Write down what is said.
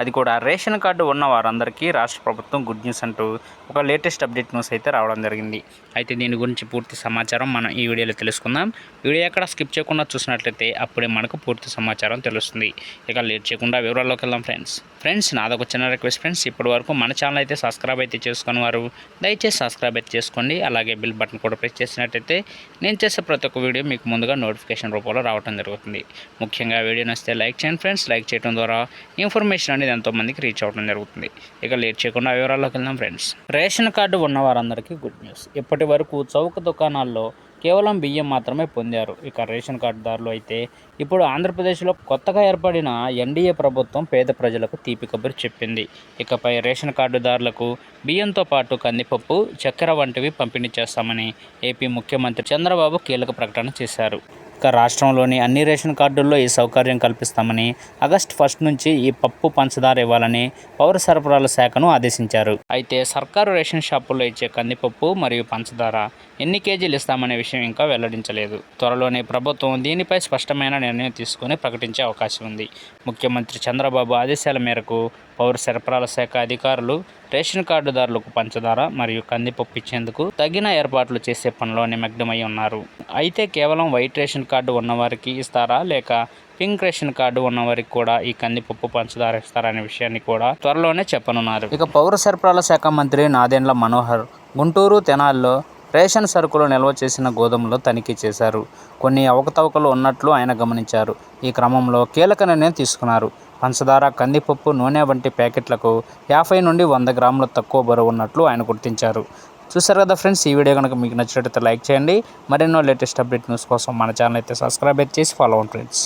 అది కూడా ration card ఉన్న వారందరికీ రాష్ట్ర ప్రభుత్వం గుడ్ న్యూస్ అంటూ ఒక లేటెస్ట్ అప్డేట్ న్యూస్ అయితే రావడం జరిగింది. అయితే దీని గురించి పూర్తి సమాచారం మనం ఈ వీడియోలో తెలుసుకుందాం. వీడియో ఎక్కడ స్కిప్ చేయకుండా చూసినట్లయితే అప్పుడే మనకు పూర్తి సమాచారం తెలుస్తుంది. ఇక లేట్ చేయకుండా వివరాల్లోకి వెళ్దాం ఫ్రెండ్స్. ఫ్రెండ్స్ నాదొక చిన్న రిక్వెస్ట్ ఫ్రెండ్స్. ఇప్పటి వరకు మన ఛానల్ అయితే సబ్స్క్రైబ్ అయితే చేసుకుని వారు దయచేసి సబ్స్క్రైబ్ అయితే చేసుకోండి. అలాగే బిల్ బటన్ కూడా ప్రెస్ చేసినట్లయితే నేను చేసే ప్రతి ఒక్క వీడియో మీకు ముందుగా నోటిఫికేషన్ రూపంలో రావడం జరుగుతుంది. ముఖ్యంగా వీడియో నచ్చితే లైక్ చేయండి ఫ్రెండ్స్. లైక్ చేయడం ద్వారా ఇన్ఫర్మేషన్ అనేది ఎంతో ఎంతోమందికి రీచ్ అవ్వడం జరుగుతుంది. ఇక లేట్ చేయకుండా వివరాల్లోకి వెళ్దాం ఫ్రెండ్స్ రేషన్ కార్డు ఉన్న వారందరికీ గుడ్ న్యూస్ ఇప్పటి వరకు చౌక దుకాణాల్లో కేవలం బియ్యం మాత్రమే పొందారు. ఇక రేషన్ కార్డుదారులు అయితే ఇప్పుడు ఆంధ్రప్రదేశ్లో కొత్తగా ఏర్పడిన ఎన్డీఏ ప్రభుత్వం పేద ప్రజలకు తీపి కబురు చెప్పింది. ఇకపై రేషన్ కార్డుదారులకు బియ్యంతో పాటు కందిపప్పు చక్కెర వంటివి పంపిణీ చేస్తామని ఏపీ ముఖ్యమంత్రి చంద్రబాబు కీలక ప్రకటన చేశారు. ఇక రాష్ట్రంలోని అన్ని రేషన్ కార్డుల్లో ఈ సౌకర్యం కల్పిస్తామని ఆగస్ట్ ఫస్ట్ నుంచి ఈ పప్పు పంచదార ఇవ్వాలని పౌర సరఫరాల శాఖను ఆదేశించారు. అయితే సర్కారు రేషన్ షాపుల్లో ఇచ్చే కందిపప్పు మరియు పంచదార ఎన్ని కేజీలు ఇస్తామనే విషయం ఇంకా వెల్లడించలేదు. త్వరలోనే ప్రభుత్వం దీనిపై స్పష్టమైన నిర్ణయం తీసుకుని ప్రకటించే అవకాశం ఉంది. ముఖ్యమంత్రి చంద్రబాబు ఆదేశాల మేరకు పౌర సరఫరాల శాఖ అధికారులు రేషన్ కార్డుదారులకు పంచదార మరియు కందిపప్పు ఇచ్చేందుకు తగిన ఏర్పాట్లు చేసే పనిలో నిమగ్నమై ఉన్నారు. అయితే కేవలం వైట్ రేషన్ కార్డు ఉన్నవారికి ఇస్తారా? లేక పింక్ రేషన్ కార్డు ఉన్నవారికి కూడా ఈ కందిపప్పు పంచదార ఇస్తారనే విషయాన్ని కూడా త్వరలోనే చెప్పనున్నారు. ఇక పౌర సరఫరాల శాఖ మంత్రి నాదెండ్ల మనోహర్ గుంటూరు తెనాల్లో రేషన్ సరుకులు నిల్వ చేసిన గోధుమలో తనిఖీ చేశారు. కొన్ని అవకతవకలు ఉన్నట్లు ఆయన గమనించారు. ఈ క్రమంలో కీలక నిర్ణయం తీసుకున్నారు. పంచదార కందిపప్పు నూనె వంటి ప్యాకెట్లకు యాభై నుండి వంద గ్రాముల తక్కువ బరువు ఉన్నట్లు ఆయన గుర్తించారు. చూసారు కదా ఫ్రెండ్స్ ఈ వీడియో కనుక మీకు నచ్చినట్లయితే లైక్ చేయండి. మరెన్నో లేటెస్ట్ అప్డేట్ న్యూస్ కోసం మన ఛానల్ అయితే సబ్స్క్రైబ్ చేసి ఫాలో అవ్వండి ఫ్రెండ్స్.